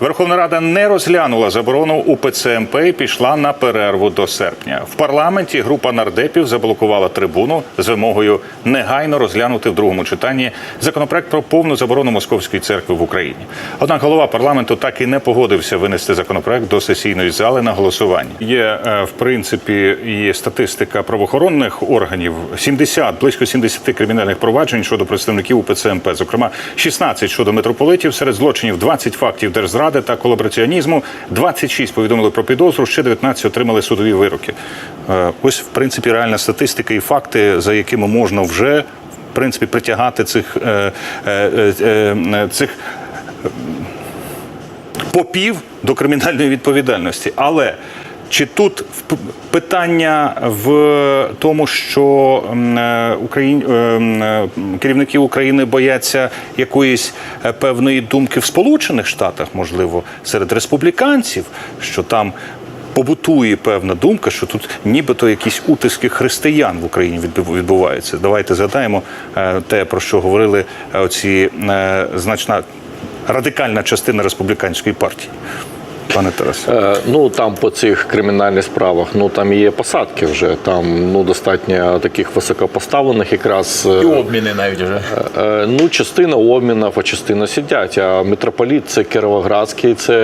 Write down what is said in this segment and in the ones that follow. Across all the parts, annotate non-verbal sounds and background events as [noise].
Верховна Рада не розглянула заборону УПЦ МП і пішла на перерву до серпня. В парламенті група нардепів заблокувала трибуну з вимогою негайно розглянути в другому читанні законопроект про повну заборону московської церкви в Україні. Однак голова парламенту так і не погодився винести законопроект до сесійної зали на голосування. Є е, в принципі є статистика правоохоронних органів. 70, близько 70 кримінальних проваджень щодо представників УПЦ МП, зокрема 16 щодо митрополитів. Серед злочинів 20 фактів держзради та колабораціонізму, 26 повідомили про підозру, ще 19 отримали судові вироки. Е, Ось в принципі реальна статистика і факти, за якими можна вже в принципі притягати цих е, е, цих попів до кримінальної відповідальності. Але чи тут питання в тому, що е, Україн... е, е, керівники України бояться якоїсь певної думки в Сполучених Штатах, можливо, серед республіканців, що там побутує певна думка, що тут нібито якісь утиски християн в Україні відбу- відбуваються. Давайте згадаємо те, про що говорили оці значна радикальна частина республіканської партії. Пане Тарасе. Е, Ну там по цих кримінальних справах, ну там є посадки вже. Там ну достатньо таких високопоставлених, якраз е, І обміни навіть вже. Е, Ну, частина обмінів, а частина сидять. А митрополіт це Кіровоградський, це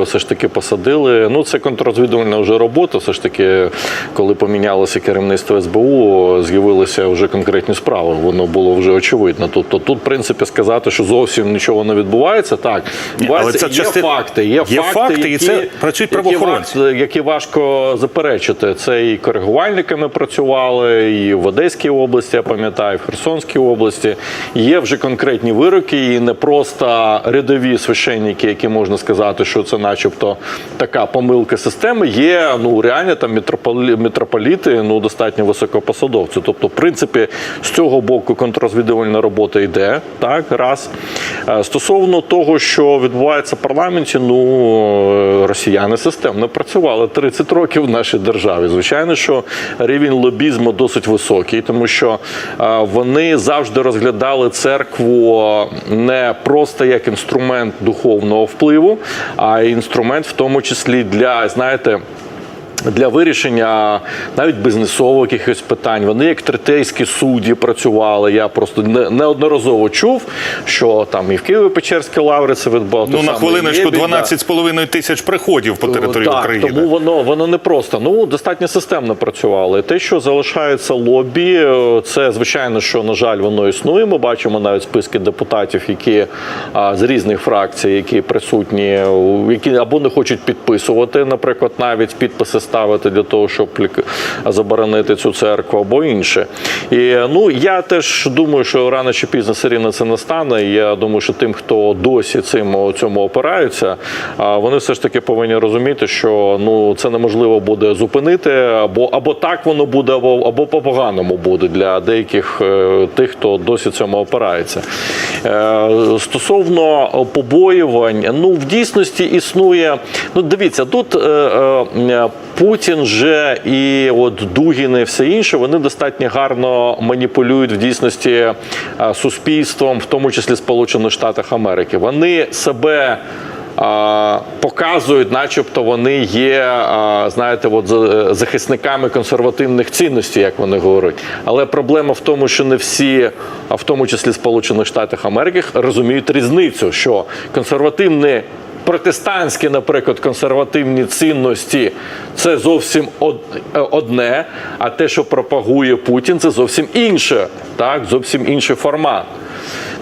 е, все ж таки посадили. Ну, це контррозвідувальна вже робота. Все ж таки, коли помінялося керівництво СБУ, з'явилися вже конкретні справи. Воно було вже очевидно. Тобто тут, в принципі, сказати, що зовсім нічого не відбувається. Так, відбувається. але це є части- факти, є, є факти, факти, і які, це працюють правоохоронці. Які, які важко заперечити. Це і коригувальниками працювали, і в Одеській області, я пам'ятаю, і в Херсонській області. Є вже конкретні вироки, і не просто рядові священники, які можна сказати, що це, начебто, така помилка системи. Є ну реально там митрополіти, ну достатньо високопосадовці. Тобто, в принципі, з цього боку контррозвідувальна робота йде. Так, раз Е, стосовно того, що відбувається в парламенті, ну росіяни системно працювали 30 років в нашій державі. Звичайно, що рівень лобізму досить високий, тому що е, вони завжди розглядали церкву не просто як інструмент духовного впливу, а інструмент, в тому числі для знаєте. Для вирішення навіть бізнесових якихось питань вони як третейські судді працювали. Я просто неодноразово чув, що там і в Києві Печерські лаври це відбувало. Ну на хвилиночку 12,5 тисяч приходів по території так, України. Тому воно воно не просто. Ну достатньо системно працювало. І те, що залишається лобі, е, це звичайно, що на жаль, воно існує. Ми бачимо навіть списки депутатів, які а, з різних фракцій, які присутні, які або не хочуть підписувати, наприклад, навіть підписи ставити для того, щоб заборонити цю церкву, або інше. І ну я теж думаю, що рано чи пізно все рівно це настане. Я думаю, що тим, хто досі цим цьому опираються, вони все ж таки повинні розуміти, що ну це неможливо буде зупинити, або або так воно буде, або або по-поганому буде для деяких е, тих, хто досі цьому опирається. Е, стосовно побоювань, ну в дійсності існує. Ну дивіться, тут е, Путін же і от Дугін і все інше, вони достатньо гарно маніпулюють в дійсності е, суспільством, в тому числі Сполучених Штатах Америки. Вони себе. а, Показують, начебто вони є, а, знаєте, от за- захисниками консервативних цінностей, як вони говорять. Але проблема в тому, що не всі, а в тому числі Сполучених Штатах Америки, розуміють різницю, що консервативні протестантські, наприклад, консервативні цінності це зовсім одне, а те, що пропагує Путін, це зовсім інше, так, зовсім інший формат.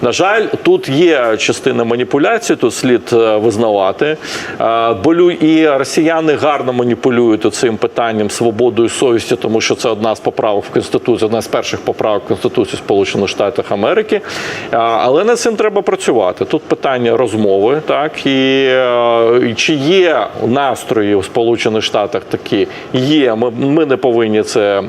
На жаль, тут є частина маніпуляцій, тут слід е, визнавати. Е, Болю і росіяни гарно маніпулюють цим питанням свободою совісті, тому що це одна з поправок в Конституції, одна з перших поправок Конституції Сполучених Штатів Америки. Е, Але над цим треба працювати. Тут питання розмови, так і, чи є настрої в Сполучених Штатах такі? Є. Ми, ми не повинні це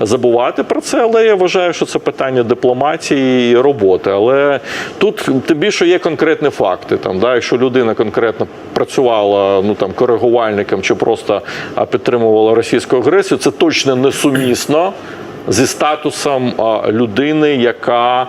забувати про це, але я вважаю, що це питання дипломатії і роботи. Але тут тим більше є конкретні факти. Там, да, якщо людина конкретно працювала ну там коригувальником чи просто підтримувала російську агресію, це точно несумісно зі статусом людини, яка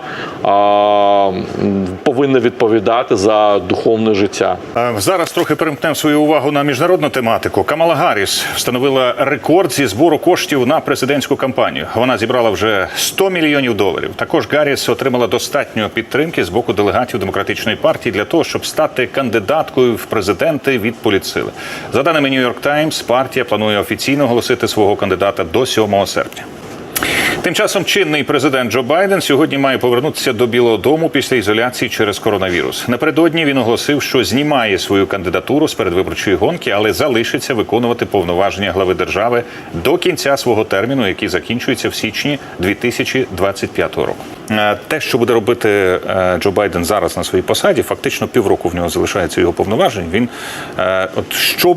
повинна відповідати за духовне життя. Е, Зараз трохи перемкнемо свою увагу на міжнародну тематику. Камала Гарріс встановила рекорд зі збору коштів на президентську кампанію. Вона зібрала вже 100 мільйонів доларів. Також Гарріс отримала достатньо підтримки з боку делегатів демократичної партії для того, щоб стати кандидаткою в президенти від політсили. За даними York Times, партія планує офіційно оголосити свого кандидата до 7 серпня. Тим часом чинний президент Джо Байден сьогодні має повернутися до Білого Дому після ізоляції через коронавірус. Напередодні він оголосив, що знімає свою кандидатуру з передвиборчої гонки, але залишиться виконувати повноваження глави держави до кінця свого терміну, який закінчується в січні 2025 року. Е, Те, що буде робити е, Джо Байден зараз на своїй посаді, фактично півроку в нього залишається його повноважень. Він е, от що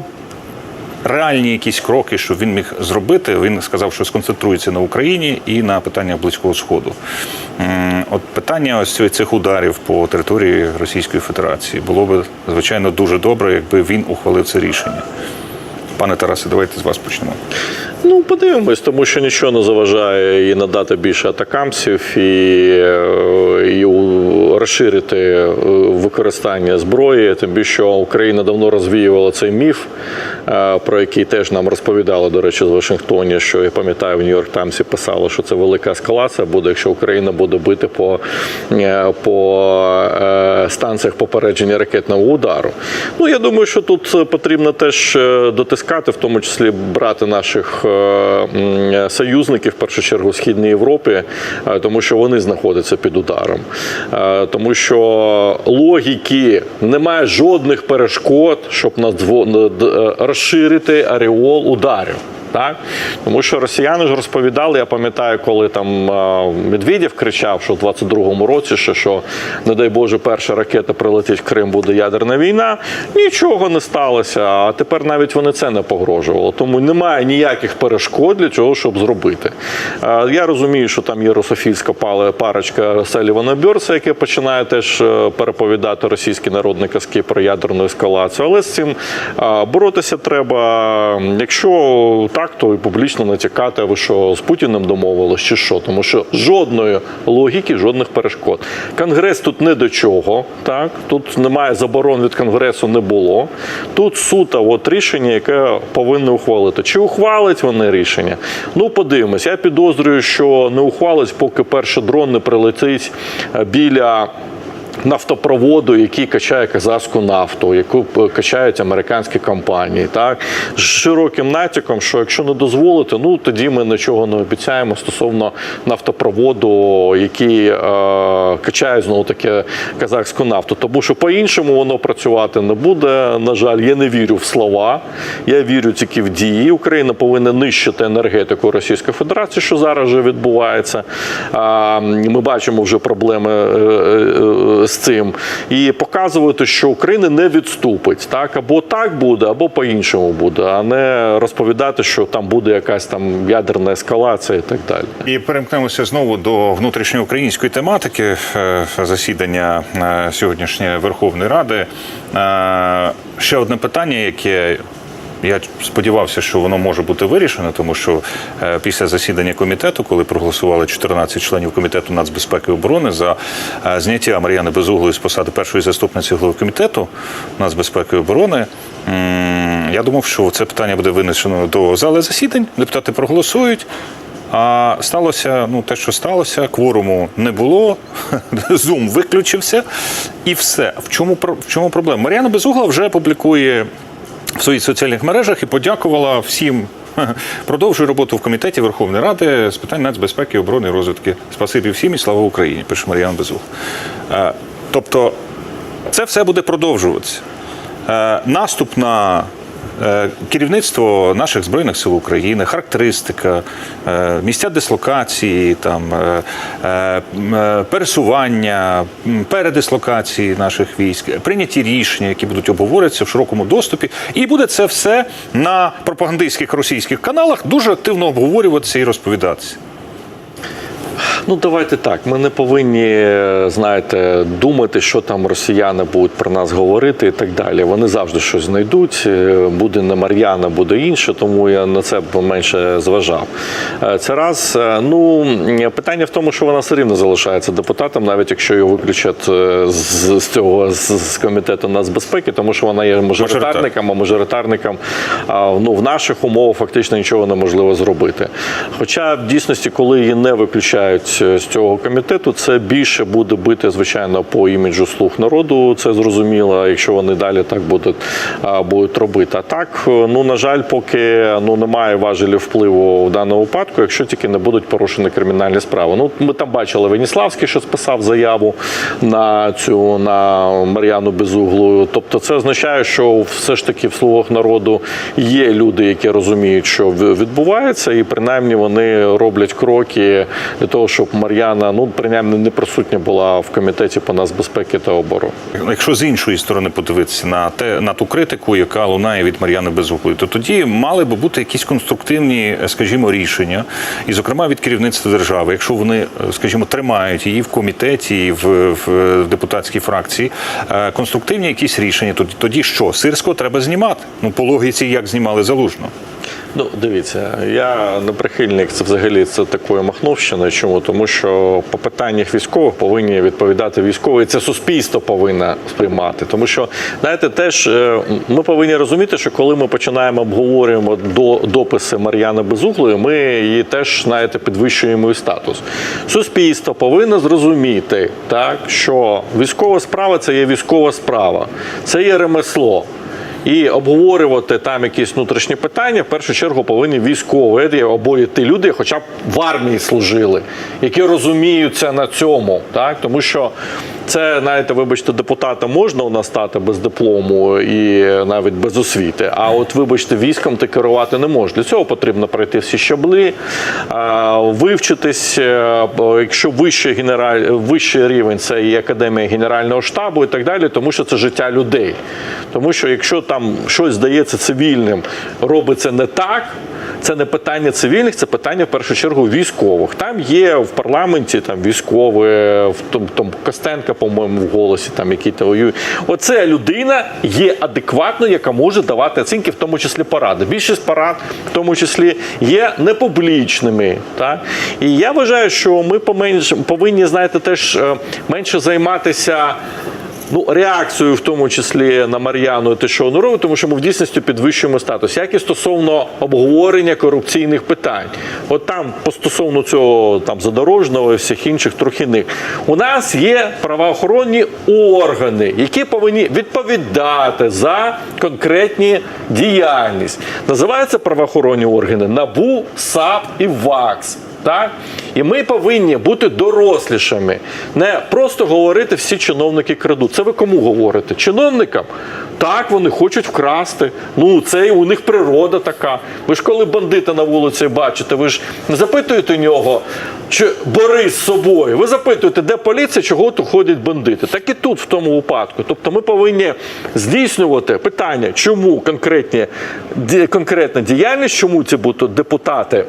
реальні якісь кроки, що він міг зробити. Він сказав, що сконцентрується на Україні і на питаннях близького сходу. От питання ось цих ударів по території Російської Федерації було би звичайно дуже добре, якби він ухвалив це рішення. Пане Тарасе, давайте з вас почнемо. Ну, подивимось, тому що нічого не заважає і надати більше атакамсів, і, е, і розширити е, використання зброї. Тим більше що Україна давно розвіювала цей міф, е, про який теж нам розповідали, до речі, з Вашингтоні, що я пам'ятаю, в Нью-Йорк Таймсі писали, що це велика ескалація буде, якщо Україна буде бити по, по станціях попередження ракетного удару. Ну, я думаю, що тут потрібно теж дотискати, в тому числі брати наших союзників, в першу чергу Східної Європі, е, тому що вони знаходяться під ударом. Е, Тому що логіки немає жодних перешкод, щоб на е, розширити ареол ударів. Так? Тому що росіяни ж розповідали, я пам'ятаю, коли там Медведєв кричав, що в 22-му році, що, що не дай Боже, перша ракета прилетить в Крим, буде ядерна війна. Нічого не сталося. А тепер навіть вони це не погрожувало. Тому немає ніяких перешкод для цього, щоб зробити. Я розумію, що там є русофільська парочка Селівана Бьорса, яке починає теж е, переповідати російські народні казки про ядерну ескалацію. Але з цим боротися треба. Якщо так, і публічно натякати, ви що з Путіним домовились чи що, тому що жодної логіки, жодних перешкод. Конгрес тут не до чого. Так тут немає заборон від конгресу, не було. Тут суто от рішення, яке повинні ухвалити. Чи ухвалить вони рішення? Ну, подивимось. Я підозрюю, що не ухвалить, поки перший дрон не прилетить е, біля нафтопроводу, який качає казахську нафту, яку е, качають американські компанії, так з широким натяком, що якщо не дозволити, ну тоді ми нічого не обіцяємо стосовно нафтопроводу, який е, качає знову таки казахську нафту. Тому що по-іншому воно працювати не буде. На жаль, я не вірю в слова, я вірю тільки в дії. Україна повинна нищити енергетику Російської Федерації, що зараз вже відбувається. А, Ми бачимо вже проблеми е, е, е, з цим і показувати, що Україна не відступить. Так або так буде, або по-іншому буде, а не розповідати, що там буде якась там ядерна ескалація і так далі. І перемкнемося знову до внутрішньоукраїнської тематики е, засідання е, сьогоднішньої Верховної Ради. Е, Ще одне питання, яке я сподівався, що воно може бути вирішено, тому що е, після засідання комітету, коли проголосували 14 членів комітету нацбезпеки і оборони за е, зняття Мар'яни Безуглої з посади першої заступниці голови комітету нацбезпеки і оборони. Я думав, що це питання буде винесено до зали засідань. Депутати проголосують. А сталося ну те, що сталося, кворуму не було, [laughs] зум виключився, і все. В чому в чому проблема? Мар'яна Безугла вже публікує в своїх соціальних мережах і подякувала всім. [laughs] Продовжую роботу в комітеті Верховної Ради з питань нацбезпеки, оборони і розвитки. Спасибі всім і слава Україні. Пише Мар'ян Безугла. Е, Тобто, це все буде продовжуватися. Е, Наступ на керівництво наших збройних сил України, характеристика, е, місця дислокації, там е, е, е, пересування, передислокації наших військ, прийняті рішення, які будуть обговорюватися в широкому доступі, і буде це все на пропагандистських російських каналах дуже активно обговорюватися і розповідатися. Ну давайте так. Ми не повинні знаєте думати, що там росіяни будуть про нас говорити і так далі. Вони завжди щось знайдуть. Е, Буде не Мар'яна, буде інше, тому я на це менше зважав. Е, Це раз. Е, Ну питання в тому, що вона все рівно залишається депутатом, навіть якщо його виключать з, з цього з, з комітету нацбезпеки, тому що вона є мажоритарником, а мажоритарникам а, ну в наших умовах фактично нічого неможливо зробити. Хоча в дійсності, коли її не виключають е, з цього комітету, це більше буде бити, звичайно, по іміджу слуг народу. Це зрозуміло, якщо вони далі так будуть, будуть робити. А так, е, ну на жаль, поки ну немає важелів впливу в даному випадку, якщо тільки не будуть порушені кримінальні справи. Ну ми там бачили Веніславський, що списав заяву на цю на Мар'яну Безуглу. Тобто, це означає, що все ж таки в слугах народу є люди, які розуміють, що відбувається, і принаймні вони роблять кроки для того, щоб Мар'яна ну принаймні не присутня була в комітеті по нацбезпеки та оборони. Якщо з іншої сторони подивитися на те на ту критику, яка лунає від Мар'яни Безуглої, то тоді мали би бути якісь конструктивні, скажімо, рішення, і зокрема від керівництва держави, якщо вони, скажімо, тримають її в комітеті, і в, в, в депутатській фракції, е, конструктивні якісь рішення. Тоді тоді що сирського треба знімати? Ну по логіці, як знімали залужно. Ну, дивіться, я не прихильник це взагалі це такої махновщини. Чому? Тому що по питаннях військових повинні відповідати військові. і Це суспільство повинно сприймати. Тому що, знаєте, теж е, ми повинні розуміти, що коли ми починаємо обговорюємо до дописи Мар'яни Безуглої, ми її теж знаєте, підвищуємо її статус. Суспільство повинно зрозуміти, так що військова справа це є військова справа, це є ремесло. І обговорювати там якісь внутрішні питання в першу чергу повинні військові або ті люди, хоча б в армії служили, які розуміються на цьому, так тому що це, знаєте, вибачте, депутата можна у нас стати без диплому і навіть без освіти. А от, вибачте, військом ти керувати не можеш. Для цього потрібно пройти всі щабли, вивчитись. е, Якщо вищий генераль, вищий рівень це і академія генерального штабу і так далі, тому що це життя людей. Тому що якщо там щось здається цивільним, робиться не так. Це не питання цивільних, це питання в першу чергу військових. Там є в парламенті там військові, в тому там Костенка, по-моєму, в голосі, там які то воюють. Оце людина є адекватною, яка може давати оцінки, в тому числі поради. Більшість порад, в тому числі, є непублічними. Так? І я вважаю, що ми поменш, повинні, знаєте, теж е, менше займатися. Ну, реакцією, в тому числі на Мар'яну, те, що вона робить, тому що ми в дійсності підвищуємо статус. Як і стосовно обговорення корупційних питань, от там по стосовно цього там задорожного і всіх інших трохиних, у нас є правоохоронні органи, які повинні відповідати за конкретні діяльність. Називаються правоохоронні органи НАБУ, САП і ВАКС. Так? І ми повинні бути дорослішими, не просто говорити всі чиновники крадуть. Це ви кому говорите? Чиновникам? Так, вони хочуть вкрасти. Ну, це у них природа така. Ви ж коли бандита на вулиці бачите, ви ж запитуєте нього, чи бори з собою. Ви запитуєте, де поліція, чого тут ходять бандити. Так і тут в тому випадку. Тобто ми повинні здійснювати питання, чому конкретні, конкретна діяльність, чому ці будуть депутати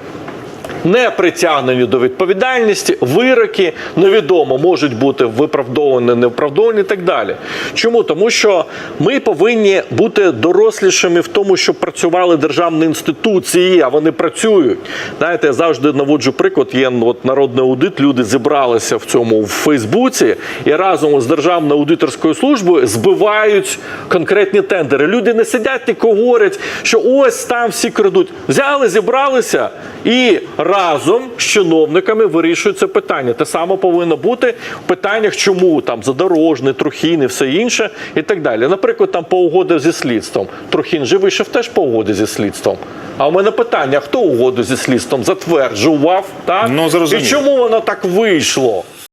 не притягнені до відповідальності, вироки невідомо можуть бути виправдовані, невиправдовані і так далі. Чому? Тому що ми повинні бути дорослішими в тому, щоб працювали державні інституції, а вони працюють. Знаєте, я завжди наводжу приклад. Є от народний аудит. Люди зібралися в цьому в Фейсбуці і разом з Державною аудиторською службою збивають конкретні тендери. Люди не сидять і говорять, що ось там всі крадуть. Взяли, зібралися і разом з чиновниками вирішують це питання. Те саме повинно бути в питаннях, чому там задорожний, трохін і все інше, і так далі. Наприклад, там по угоді зі слідством. Трохін же вийшов теж по угоді зі слідством. А у мене питання: хто угоду зі слідством затверджував? Так? Ну, зрозуміло. І чому воно так вийшло?